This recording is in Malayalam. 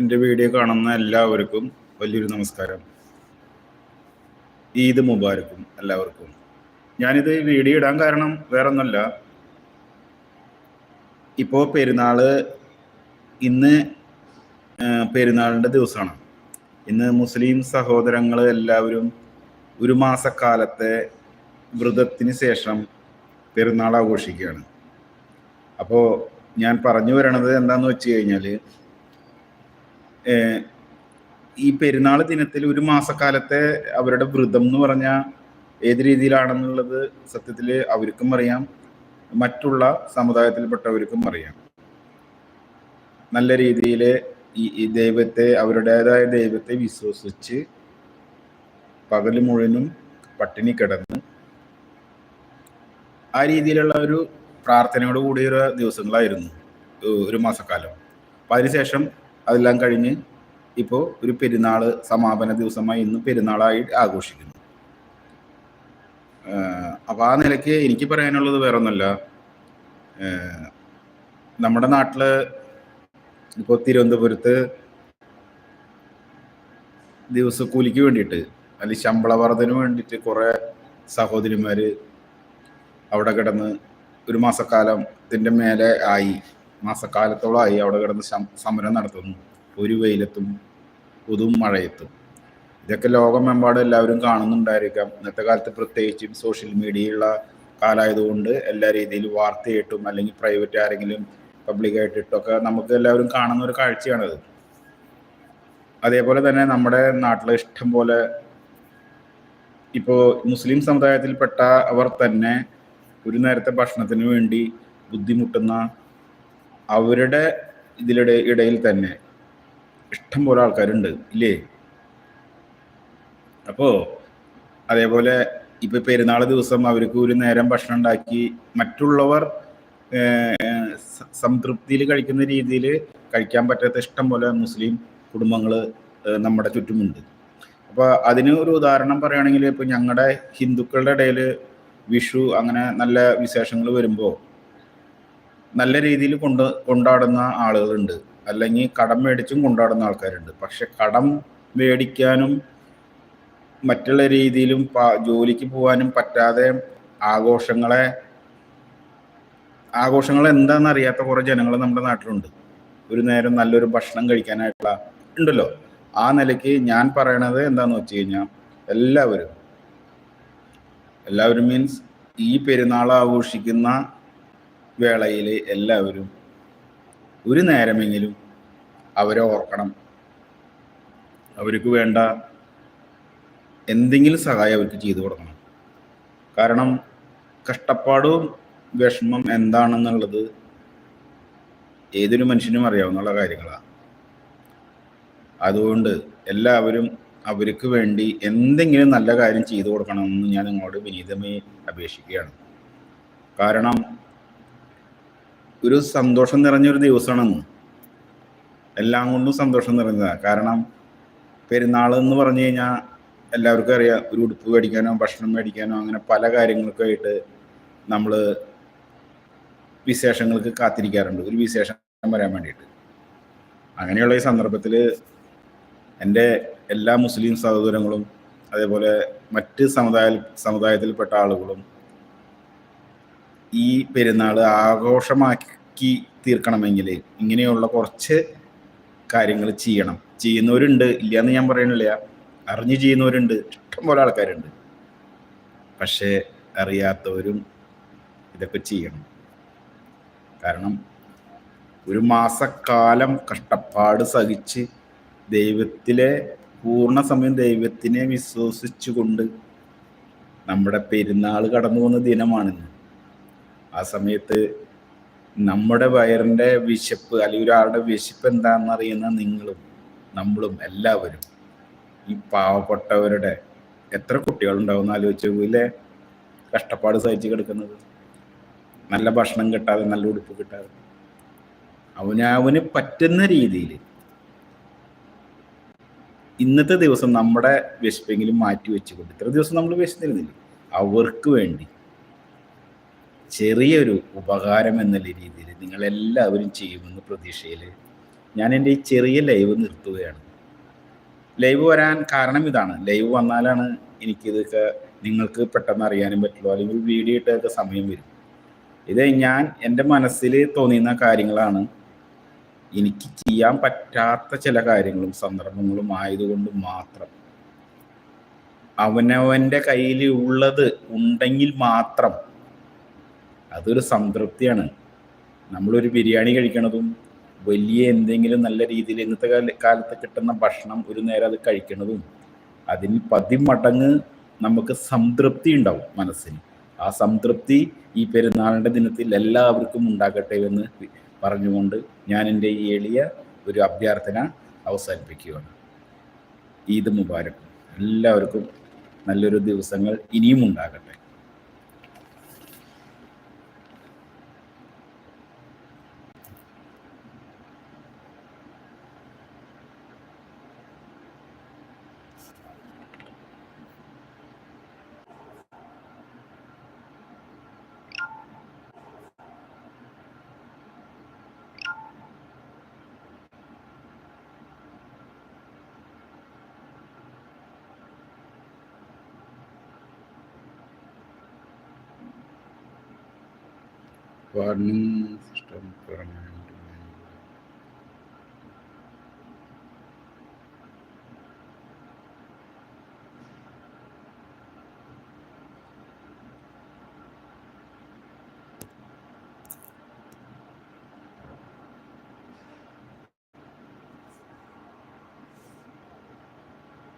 എന്റെ വീഡിയോ കാണുന്ന എല്ലാവർക്കും വലിയൊരു നമസ്കാരം. ഈദ് മുബാരക്കും എല്ലാവർക്കും. ഞാനിത് വീഡിയോ ഇടാൻ കാരണം വേറെ ഒന്നല്ല ഇപ്പോൾ പെരുന്നാൾ ഇന്ന് പെരുന്നാളിന്റെ ദിവസമാണ്. ഇന്ന് മുസ്ലിം സഹോദരങ്ങൾ എല്ലാവരും ഒരു മാസക്കാലത്തെ വ്രതത്തിന് ശേഷം പെരുന്നാൾ ആഘോഷിക്കുകയാണ്. അപ്പോൾ ഞാൻ പറഞ്ഞു വരണത് എന്താണെന്ന് വെച്ച് കഴിഞ്ഞാൽ ഈ പെരുന്നാൾ ദിനത്തിൽ ഒരു മാസക്കാലത്തെ അവരുടെ വ്രതം എന്ന് പറഞ്ഞാൽ ഏത് രീതിയിലാണെന്നുള്ളത് സത്യത്തിൽ അവർക്കും അറിയാം. മറ്റുള്ള സമുദായത്തിൽപ്പെട്ടവർക്കും അറിയാം. നല്ല രീതിയിൽ ഈ ദൈവത്തെ അവരുടേതായ ദൈവത്തെ വിശ്വസിച്ച് പകൽ മുഴുവനും പട്ടിണി കിടന്ന് ആ രീതിയിലുള്ള ഒരു പ്രാർത്ഥനയോട് കൂടിയൊരു ദിവസങ്ങളായിരുന്നു ഒരു മാസക്കാലം. അപ്പം അതിനുശേഷം അതെല്ലാം കഴിഞ്ഞ് ഇപ്പോൾ ഒരു പെരുന്നാൾ സമാപന ദിവസമായി ഇന്ന് പെരുന്നാളായി ആഘോഷിക്കുന്നു. അപ്പോൾ ആ നിലയ്ക്ക് എനിക്ക് പറയാനുള്ളത് വേറെ ഒന്നല്ല ഏഹ് നമ്മുടെ നാട്ടിൽ ഇപ്പോൾ തിരുവനന്തപുരത്ത് ദിവസക്കൂലിക്ക് വേണ്ടിയിട്ട് അല്ലെങ്കിൽ ശമ്പള വർധന വേണ്ടിയിട്ട് കുറേ സഹോദരിമാർ അവിടെ കിടന്ന് ഒരു മാസക്കാലത്തിന്റെ മേലെ ആയി. മാസക്കാലത്തോളമായി അവിടെ കിടന്ന് സമരം നടത്തുന്നു. ഒരു വെയിലത്തും പുതും മഴയത്തും. ഇതൊക്കെ ലോകമെമ്പാടും എല്ലാവരും കാണുന്നുണ്ടായിരിക്കാം. ഇന്നത്തെ കാലത്ത് പ്രത്യേകിച്ചും സോഷ്യൽ മീഡിയയുള്ള കാലമായതുകൊണ്ട് എല്ലാ രീതിയിലും വാർത്തയായിട്ടും അല്ലെങ്കിൽ പ്രൈവറ്റ് ആരെങ്കിലും പബ്ലിക്കായിട്ട് ഇട്ടൊക്കെ നമുക്ക് എല്ലാവരും കാണുന്ന ഒരു കാഴ്ചയാണത് അതേപോലെ തന്നെ നമ്മുടെ നാട്ടിലെ ഇഷ്ടം പോലെ ഇപ്പോൾ മുസ്ലിം സമുദായത്തിൽപ്പെട്ട അവർ തന്നെ ഒരു നേരത്തെ ഭക്ഷണത്തിന് വേണ്ടി ബുദ്ധിമുട്ടുന്ന അവരുടെ ഇതിലിടെ ഇടയിൽ തന്നെ ഇഷ്ടം പോലെ ആൾക്കാരുണ്ട് ഇല്ലേ? അപ്പോ അതേപോലെ ഇപ്പൊ പെരുന്നാൾ ദിവസം അവർക്ക് ഒരു നേരം ഭക്ഷണം ഉണ്ടാക്കി മറ്റുള്ളവർ സംതൃപ്തിയിൽ കഴിക്കുന്ന രീതിയിൽ കഴിക്കാൻ പറ്റാത്ത ഇഷ്ടം പോലെ മുസ്ലിം കുടുംബങ്ങൾ നമ്മുടെ ചുറ്റുമുണ്ട്. അപ്പോൾ അതിന് ഒരു ഉദാഹരണം പറയുകയാണെങ്കിൽ ഇപ്പൊ ഞങ്ങളുടെ ഹിന്ദുക്കളുടെ ഇടയിൽ വിഷു അങ്ങനെ നല്ല വിശേഷങ്ങൾ വരുമ്പോൾ നല്ല രീതിയിൽ കൊണ്ട് കൊണ്ടാടുന്ന ആളുകളുണ്ട്. അല്ലെങ്കിൽ കടം മേടിച്ചും കൊണ്ടാടുന്ന ആൾക്കാരുണ്ട്. പക്ഷെ കടം മേടിക്കാനും മറ്റുള്ള രീതിയിലും ജോലിക്ക് പോകാനും പറ്റാതെ ആഘോഷങ്ങളെ ആഘോഷങ്ങൾ എന്താണെന്ന് അറിയാത്ത കുറേ ജനങ്ങൾ നമ്മുടെ നാട്ടിലുണ്ട്. ഒരു നേരം നല്ലൊരു ഭക്ഷണം കഴിക്കാനായിട്ടുള്ള ഉണ്ടല്ലോ. ആ നിലയ്ക്ക് ഞാൻ പറയണത് എന്താന്ന് വെച്ച് കഴിഞ്ഞാൽ എല്ലാവരും എല്ലാവരും മീൻസ് ഈ പെരുന്നാൾ ആഘോഷിക്കുന്ന വേളയിൽ എല്ലാവരും ഒരു നേരമെങ്കിലും അവരെ ഓർക്കണം. അവർക്ക് വേണ്ട എന്തെങ്കിലും സഹായം അവർക്ക് ചെയ്തു കൊടുക്കണം. കാരണം കഷ്ടപ്പാടും വിഷമം എന്താണെന്നുള്ളത് ഏതൊരു മനുഷ്യനും അറിയാവുന്ന കാര്യങ്ങളാണ് അതുകൊണ്ട് എല്ലാവരും അവർക്ക് വേണ്ടി എന്തെങ്കിലും നല്ല കാര്യം ചെയ്തു കൊടുക്കണമെന്ന് ഞാൻ നിങ്ങളോട് വിനീതമായി അപേക്ഷിക്കുകയാണ്. കാരണം ഒരു സന്തോഷം നിറഞ്ഞൊരു ദിവസമാണെന്ന്. എല്ലാം കൊണ്ടും സന്തോഷം നിറഞ്ഞതാണ് കാരണം പെരുന്നാൾ എന്ന് പറഞ്ഞു കഴിഞ്ഞാൽ എല്ലാവർക്കും അറിയാം ഒരു ഉടുപ്പ് മേടിക്കാനോ ഭക്ഷണം മേടിക്കാനോ അങ്ങനെ പല കാര്യങ്ങൾക്കായിട്ട് നമ്മൾ വിശേഷങ്ങൾക്ക് കാത്തിരിക്കാറുണ്ട്. ഒരു വിശേഷം വരാൻ വേണ്ടിയിട്ട്. അങ്ങനെയുള്ള ഈ സന്ദർഭത്തിൽ എന്റെ എല്ലാ മുസ്ലിം സഹോദരങ്ങളും അതേപോലെ മറ്റ് സമുദായ സമുദായത്തിൽപ്പെട്ട ആളുകളും ഈ പെരുന്നാൾ ആഘോഷമാക്കി തീർക്കണമെങ്കിൽ ഇങ്ങനെയുള്ള കുറച്ച് കാര്യങ്ങൾ ചെയ്യണം. ചെയ്യുന്നവരുണ്ട്. ഇല്ല എന്ന് ഞാൻ പറയണില്ല. അറിഞ്ഞു ചെയ്യുന്നവരുണ്ട്. ഇഷ്ടം പോലെ ആൾക്കാരുണ്ട്. പക്ഷേ അറിയാത്തവരും ഇതൊക്കെ ചെയ്യണം. കാരണം ഒരു മാസക്കാലം കഷ്ടപ്പാട് സഹിച്ച് ദൈവത്തിലെ പൂർണ സമയം ദൈവത്തിനെ വിശ്വസിച്ചുകൊണ്ട് നമ്മുടെ പെരുന്നാൾ കടന്നു പോകുന്ന ദിനമാണിന്ന്. ആ സമയത്ത് നമ്മുടെ വയറിന്റെ വിശപ്പ് അല്ലെങ്കിൽ ഒരാളുടെ വിശപ്പ് എന്താണെന്ന് അറിയുന്ന നിങ്ങളും നമ്മളും എല്ലാവരും ഈ പാവപ്പെട്ടവരുടെ എത്ര കുട്ടികളുണ്ടാവും ആലോചിച്ച് നോക്കൂല്ലേ കഷ്ടപ്പാട് സഹിച്ച് കിടക്കുന്നത്. നല്ല ഭക്ഷണം കിട്ടാതെ നല്ല ഉടുപ്പ് കിട്ടാതെ. അവനവന് പറ്റുന്ന രീതിയിൽ ഇന്നത്തെ ദിവസം നമ്മുടെ വിശപ്പെങ്കിലും മാറ്റി വെച്ചുകൊണ്ട് ഇത്ര ദിവസം നമ്മൾ വിശന്നിരുന്നില്ല? അവർക്ക് വേണ്ടി ചെറിയൊരു ഉപകാരം എന്നുള്ള രീതിയിൽ നിങ്ങളെല്ലാവരും ചെയ്യുമെന്ന് പ്രതീക്ഷയിൽ ഞാൻ എന്റെ ഈ ചെറിയ ലൈവ് നിർത്തുകയാണ്. ലൈവ് വരാൻ കാരണം ഇതാണ്. ലൈവ് വന്നാലാണ് എനിക്കിതൊക്കെ നിങ്ങൾക്ക് പെട്ടെന്ന് അറിയാനും പറ്റുള്ളൂ. അല്ലെങ്കിൽ വീഡിയോ ഇട്ടൊക്കെ സമയം വരും. ഇത് ഞാൻ എന്റെ മനസ്സിൽ തോന്നിയുന്ന കാര്യങ്ങളാണ്. എനിക്ക് ചെയ്യാൻ പറ്റാത്ത ചില കാര്യങ്ങളും സന്ദർഭങ്ങളും ആയതുകൊണ്ട് മാത്രം. അവനവന്റെ കയ്യിൽ ഉള്ളത് ഉണ്ടെങ്കിൽ മാത്രം അതൊരു സംതൃപ്തിയാണ്. നമ്മളൊരു ബിരിയാണി കഴിക്കണതും വലിയ എന്തെങ്കിലും നല്ല രീതിയിൽ ഇന്നത്തെ കാല കാലത്ത് കിട്ടുന്ന ഭക്ഷണം ഒരു നേരം അത് കഴിക്കണതും അതിന് പതിമടങ്ങ് നമുക്ക് സംതൃപ്തി ഉണ്ടാവും മനസ്സിന്. ആ സംതൃപ്തി ഈ പെരുന്നാളിന്റെ ദിനത്തിൽ എല്ലാവർക്കും ഉണ്ടാകട്ടെ എന്ന് പറഞ്ഞുകൊണ്ട് ഞാൻ എന്റെ ഈ എളിയ ഒരു അഭ്യർത്ഥന അവസാനിപ്പിക്കുകയാണ്. ഈദ് മുബാരക്. എല്ലാവർക്കും നല്ലൊരു ദിവസങ്ങൾ ഇനിയും ഉണ്ടാകട്ടെ. वार्निंग सिस्टम करना